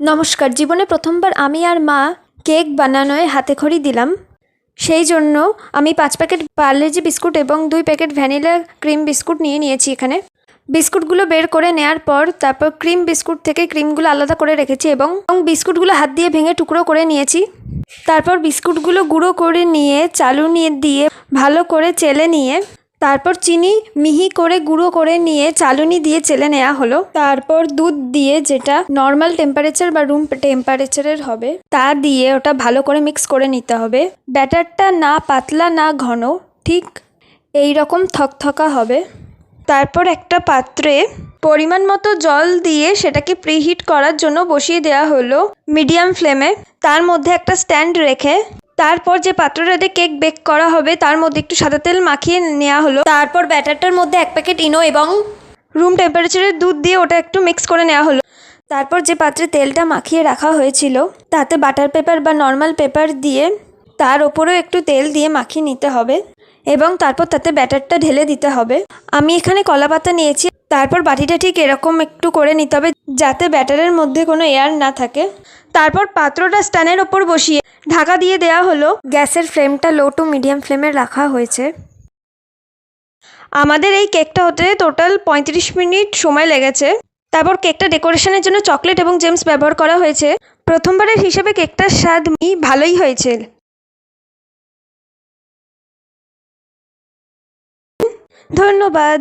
নমস্কার, জীবনে প্রথমবার আমি আর মা কেক বানানোয় হাতে খড়ি দিলাম। সেই জন্য আমি পাঁচ প্যাকেট পার্লেজি বিস্কুট এবং দুই প্যাকেট ভ্যানিলা ক্রিম বিস্কুট নিয়ে নিয়েছি এখানে। বিস্কুটগুলো বের করে নেওয়ার পর তারপর ক্রিম বিস্কুট থেকে ক্রিমগুলো আলাদা করে রেখেছি এবং বিস্কুটগুলো হাত দিয়ে ভেঙে টুকরো করে নিয়েছি। তারপর বিস্কুটগুলো গুঁড়ো করে নিয়ে, চালু নিয়ে দিয়ে ভালো করে চেলে নিয়ে তারপর চিনি মিহি করে গুঁড়ো করে নিয়ে চালুনি দিয়ে চেলে নেওয়া হলো। তারপর দুধ দিয়ে যেটা নর্মাল টেম্পারেচার বা রুম টেম্পারেচারের হবে, তা দিয়ে ওটা ভালো করে মিক্স করে নিতে হবে। ব্যাটারটা না পাতলা না ঘন, ঠিক এই রকম থকথকা হবে। তারপর একটা পাত্রে পরিমাণ মতো জল দিয়ে সেটাকে প্রিহিট করার জন্য বসিয়ে দেওয়া হলো মিডিয়াম ফ্লেমে তার মধ্যে একটা স্ট্যান্ড রেখে তারপর যে পাত্রটাতে কেক বেক করা হবে, তার মধ্যে একটু সাদা তেল মাখিয়ে নেওয়া হলো। তারপর ব্যাটারটার মধ্যে এক প্যাকেট ইনো এবং রুম টেম্পারেচারের দুধ দিয়ে ওটা একটু মিক্স করে নেওয়া হলো। তারপর যে পাত্রে তেলটা মাখিয়ে রাখা হয়েছিল, তাতে বাটার পেপার বা নর্মাল পেপার দিয়ে তার ওপরেও একটু তেল দিয়ে মাখিয়ে নিতে হবে এবং তারপর তাতে ব্যাটারটা ঢেলে দিতে হবে। আমি এখানে কলা পাতা নিয়েছি, তারপর বাটিটা ঠিক এরকম একটু করে নিতে হবে যাতে ব্যাটারের মধ্যে কোনো এয়ার না থাকে। তারপর পাত্রটা স্ট্যান্ডের ওপর বসিয়ে ঢাকা দিয়ে দেওয়া হলো। গ্যাসের ফ্লেমটা লো টু মিডিয়াম ফ্লেমে রাখা হয়েছে। আমাদের এই কেকটা হতে টোটাল পঁয়ত্রিশ মিনিট সময় লেগেছে। তারপর কেকটা ডেকোরেশনের জন্য চকলেট এবং জেমস ব্যবহার করা হয়েছে। প্রথমবারের হিসেবে কেকটার স্বাদ ভালোই হয়েছে। ধন্যবাদ।